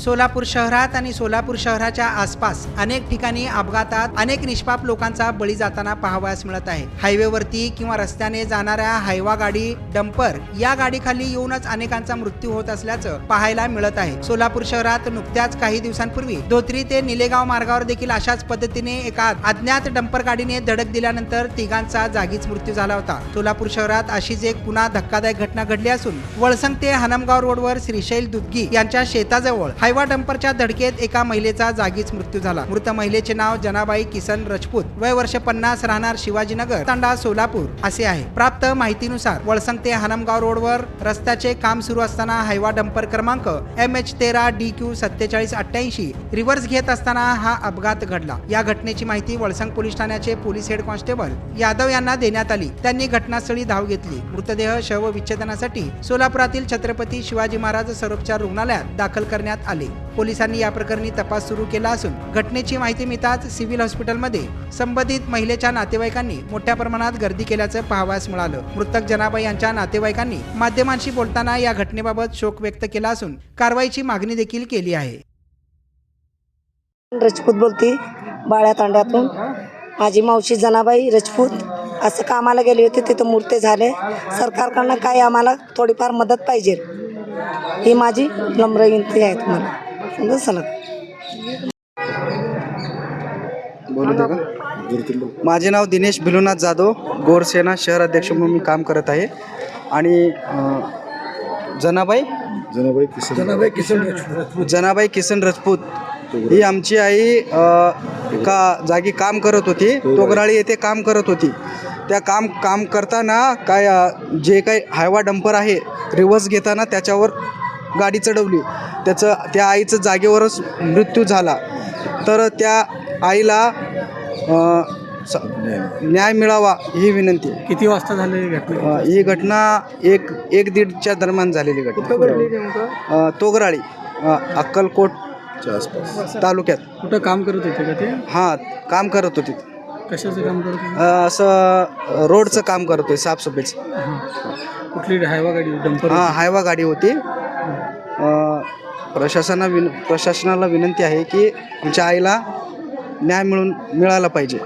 सोलापूर शहरात आणि सोलापूर शहराच्या आसपास अनेक ठिकाणी अपघातात अनेक निष्पाप लोकांचा बळी जाताना पाहावयास मिळत आहे. हायवेवरती किंवा रस्त्याने जाणाऱ्या हायवा गाडी डंपर या गाडीखाली येऊनच अनेकांचा मृत्यू होत असल्याचं पाहायला मिळत आहे. सोलापूर शहरात नुकत्याच काही दिवसांपूर्वी धोत्री ते निलेगाव मार्गावर देखील अशाच पद्धतीने एका अज्ञात डंपर गाडीने धडक दिल्यानंतर तिघांचा जागीच मृत्यू झाला होता. सोलापूर शहरात अशीच एक पुन्हा धक्कादायक घटना घडली असून वळसंग ते हनमगाव रोडवर श्रीशैल दुदगी यांच्या शेताजवळ हायवा डंपरच्या धडकेत एका महिलेचा जागीच मृत्यू झाला. मृत महिलेचे नाव जनाबाई किसन रजपूत. वय वर्ष पन्नास राहणार शिवाजीनगर तांडा सोलापूर असे आहे. प्राप्त माहितीनुसार वळसंग ते हनमगाव रोडवर रस्त्याचे काम सुरू असताना हायवा डंपर क्रमांक एम एच तेरा डी क्यू सत्तेचाळीस अठ्ठ्याऐंशी रिव्हर्स घेत असताना हा अपघात घडला. या घटनेची माहिती वळसंग पोलीस ठाण्याचे पोलीस हेड कॉन्स्टेबल यादव यांना देण्यात आली. त्यांनी घटनास्थळी धाव घेतली. मृतदेह शव विच्छेदनासाठी सोलापुरातील छत्रपती शिवाजी महाराज सर्वोपचार रुग्णालयात दाखल करण्यात आले. पोलिसांनी या प्रकरणी तपास सुरू केला असून घटनेची माहिती मिळताच सिव्हिल हॉस्पिटलमध्ये संबंधित महिलेच्या नातेवाईकांनी मोठ्या प्रमाणात गर्दी केल्याचं पाहावास मिळालं. मृतक जनाबाई यांच्या नातेवाईकांनी माध्यमांशी बोलताना या घटनेबाबत शोक व्यक्त केला असून कारवाईची मागणी देखील केली आहे. रजपूत बोलती बाळ्या तांड्यातून. माझी मावशी जनाबाई रजपूत. असं कामाला गेले होते तिथं मूर्ते झाले. सरकारकडनं काही आम्हाला थोडीफार मदत पाहिजे. ही माझी नम्र विनंती आहे तुम्हाला समजा सलग. का? माझे नाव दिनेश भिलुनाथ जाधव. गोरसेना शहर अध्यक्ष म्हणून मी काम करत आहे. आणि जनाबाई? जनाबाई किसन जनाबाई किसन जनाबाई किसन राजपूत. ही आमची आई एका जागी काम करत होती. तोगराळी. येथे काम करत होती. त्या काम काम करताना काय जे काही हायवा डंपर आहे रिवर्स घेताना त्याच्यावर गाडी चढवली. त्याचं त्या आईचं जागेवरच मृत्यू झाला. तर त्या आईला न्याय मिळावा ही विनंती. आहे. किती वाजता झाले घटना? ही घटना एक एक दीडच्या दरम्यान झालेली घटना. तोगराळी अं, अक्कलकोटच्या आसपास तालुक्यात. कुठं काम करत होते का ते? हां काम करत होती. कशाचं काम करत असं रोडचं काम करत होते साफसफाईचं. कुठली हायवा गाडी डंपर हां हायवा गाडी होती. प्रशासना विन प्रशासनाला विनंती आहे की आमच्या आईला न्याय मिळून मिळाला पाहिजे.